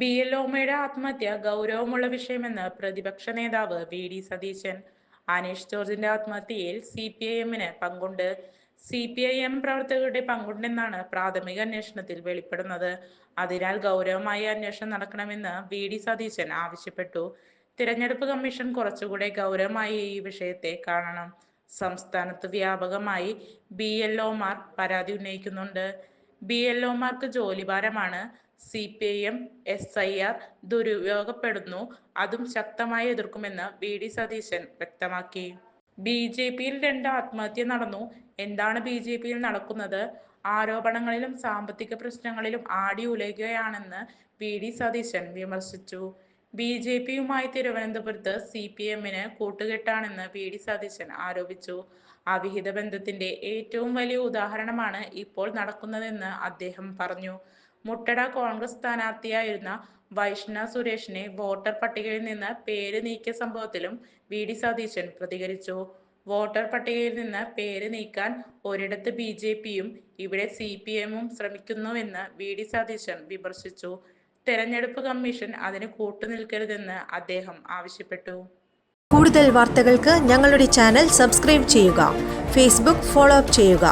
B L ഓമയുടെ ആത്മഹത്യ ഗൗരവമുള്ള വിഷയമെന്ന് പ്രതിപക്ഷ നേതാവ് വി ഡി സതീശൻ. അനീഷ് ജോർജിന്റെ ആത്മഹത്യയിൽ സി പി ഐ എമ്മിന് പങ്കുണ്ട്. സി പി ഐ എം പ്രവർത്തകരുടെ പങ്കുണ്ടെന്നാണ് പ്രാഥമിക അന്വേഷണത്തിൽ വെളിപ്പെടുന്നത്. അതിനാൽ ഗൗരവമായ അന്വേഷണം നടക്കണമെന്ന് വി ഡി സതീശൻ ആവശ്യപ്പെട്ടു. തിരഞ്ഞെടുപ്പ് കമ്മീഷൻ കുറച്ചുകൂടെ ഗൗരവമായി ഈ വിഷയത്തെ കാണണം. സംസ്ഥാനത്ത് വ്യാപകമായി ബി എൽ ഒമാർ പരാതി ഉന്നയിക്കുന്നുണ്ട്. ബി എൽ ഒമാർക്ക് ജോലിഭാരമാണ്. C P I M S I R ദുരുപയോഗപ്പെടുന്നു. അതും ശക്തമായി എതിർക്കുമെന്ന് വി ഡി സതീശൻ വ്യക്തമാക്കി. ബി ജെ പിയിൽ രണ്ട് ആത്മഹത്യ നടന്നു. എന്താണ് ബി ജെ പിയിൽ നടക്കുന്നത്? ആരോപണങ്ങളിലും സാമ്പത്തിക പ്രശ്നങ്ങളിലും ആടി ഉലയുകയാണെന്ന് വി ഡി സതീശൻ വിമർശിച്ചു. ബി ജെ പിയുമായി തിരുവനന്തപുരത്ത് സി പി എമ്മിന് കൂട്ടുകെട്ടാണെന്ന് വി ഡി സതീശൻ ആരോപിച്ചു. അവിഹിത ബന്ധത്തിന്റെ ഏറ്റവും വലിയ ഉദാഹരണമാണ് ഇപ്പോൾ നടക്കുന്നതെന്ന് അദ്ദേഹം പറഞ്ഞു. മുട്ടട കോൺഗ്രസ് സ്ഥാനാർത്ഥിയായിരുന്ന വൈഷ്ണ സുരേഷിനെ വോട്ടർ പട്ടികയിൽ നിന്ന് പേര് നീക്കിയ സംഭവത്തിലും വി ഡി സതീശൻ പ്രതികരിച്ചു. വോട്ടർ പട്ടികയിൽ നിന്ന് പേര് നീക്കാൻ ഒരിടത്ത് ബി ജെ പിയും ഇവിടെ സി പി എമ്മും ശ്രമിക്കുന്നുവെന്ന് വി ഡി സതീശൻ വിമർശിച്ചു. തെരഞ്ഞെടുപ്പ് കമ്മീഷൻ അതിന് കൂട്ടുനിൽക്കരുതെന്ന് അദ്ദേഹം ആവശ്യപ്പെട്ടു. കൂടുതൽ വാർത്തകൾക്ക് ഞങ്ങളുടെ ചാനൽ സബ്സ്ക്രൈബ് ചെയ്യുക. ഫേസ്ബുക്ക് ഫോളോ അപ്പ് ചെയ്യുക.